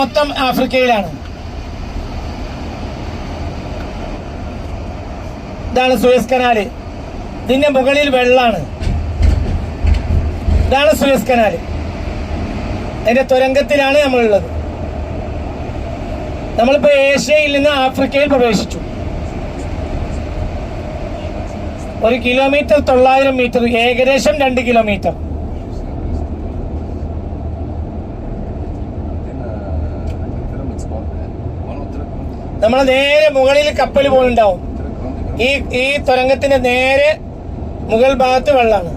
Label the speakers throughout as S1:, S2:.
S1: മൊത്തം ആഫ്രിക്കയിലാണ്. ഇതാണ് Suez canal. ഇതിന്റെ മുകളിൽ വെള്ളാണ്. ഇതാണ് സുയസ് കനാല്. അതിന്റെ തുരങ്കത്തിലാണ് നമ്മളുള്ളത്. നമ്മളിപ്പോ ഏഷ്യയിൽ നിന്ന് ആഫ്രിക്കയിൽ പ്രവേശിച്ചു. ഒരു കിലോമീറ്റർ തൊള്ളായിരം മീറ്റർ ഏകദേശം രണ്ട് കിലോമീറ്റർ. നമ്മൾ നേരെ മുകളിൽ കപ്പൽ പോലുണ്ടാവും. ഈ ഈ തുരങ്കത്തിന്റെ നേരെ മുകൾ ഭാഗത്ത് വെള്ളമാണ്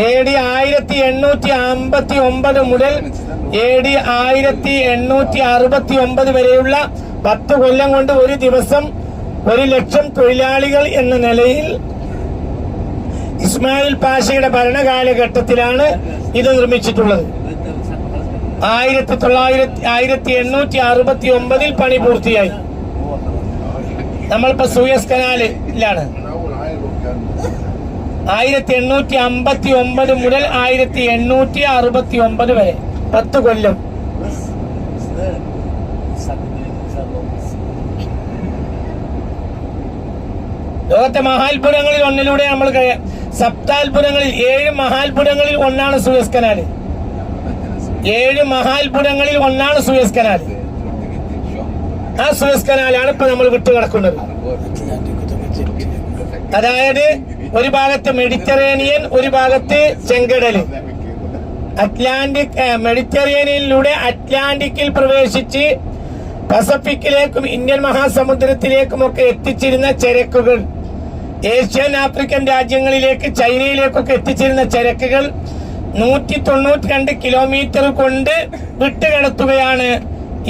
S1: എ ഡി ആയിരത്തി എണ്ണൂറ്റി അമ്പത്തി ഒമ്പത് മുതൽ എ ഡി ആയിരത്തി എണ്ണൂറ്റി അറുപത്തി ഒമ്പത് വരെയുള്ള പത്ത് കൊല്ലം കൊണ്ട് ഒരു ദിവസം ഒരു ലക്ഷം തൊഴിലാളികൾ എന്ന നിലയിൽ ഇസ്മായിൽ പാഷയുടെ ഭരണകാലഘട്ടത്തിലാണ് ഇത് നിർമ്മിച്ചിട്ടുള്ളത്. ആയിരത്തി തൊള്ളായിരത്തി ആയിരത്തി എണ്ണൂറ്റി അറുപത്തി ഒമ്പതിൽ പണി പൂർത്തിയായി. നമ്മളിപ്പോ സൂയസ് കനാലിലാണ്. ആയിരത്തി എണ്ണൂറ്റി അമ്പത്തി ഒമ്പത് മുതൽ ആയിരത്തി എണ്ണൂറ്റി അറുപത്തി ഒമ്പത് വരെ. പത്ത് കൊല്ലം. ലോകത്തെ മഹാത്ഭുതങ്ങളിൽ ഒന്നിലൂടെ നമ്മൾ സപ്താത്ഭുതങ്ങളിൽ ഏഴ് മഹാത്ഭുതങ്ങളിൽ ഒന്നാണ് സുയസ് കനാൽ ഏഴ് മഹാത്ഭുതങ്ങളിൽ ഒന്നാണ് സുയസ് കനാൽ ആ സുയസ് കനാലാണ് ഇപ്പൊ നമ്മൾ വിട്ടുകിടക്കുന്നത് അതായത് ഒരു ഭാഗത്ത് മെഡിറ്ററേനിയൻ ഒരു ഭാഗത്ത് ചെങ്കടൽ അറ്റ്ലാന്റിക് മെഡിറ്ററേനിയനിലൂടെ അറ്റ്ലാന്റിക്കിൽ പ്രവേശിച്ച് പസഫിക്കിലേക്കും ഇന്ത്യൻ മഹാസമുദ്രത്തിലേക്കും ഒക്കെ എത്തിച്ചിരുന്ന ചരക്കുകൾ. ഏഷ്യൻ ആഫ്രിക്കൻ രാജ്യങ്ങളിലേക്ക് ചൈനയിലേക്കൊക്കെ എത്തിച്ചിരുന്ന ചരക്കുകൾ നൂറ്റി തൊണ്ണൂറ്റി രണ്ട് കിലോമീറ്റർ കൊണ്ട് വിട്ടുകിടത്തുകയാണ്.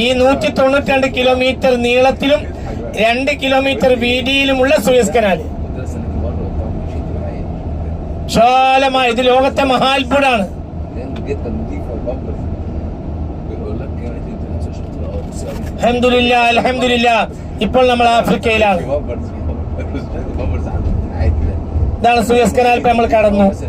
S1: ഈ നൂറ്റി തൊണ്ണൂറ്റി രണ്ട് കിലോമീറ്റർ നീളത്തിലും രണ്ട് കിലോമീറ്റർ വീതിയിലുമുള്ള സുയസ് കനാൽ വിശാലമായ ഇത് ലോകത്തെ മഹാത്ഭുടാണ് അലഹമില്ല ഇപ്പോൾ നമ്മൾ ആഫ്രിക്കയിലാണ്. ഇതാണ് സുയസ് കനാൽ നമ്മൾ കടന്നു.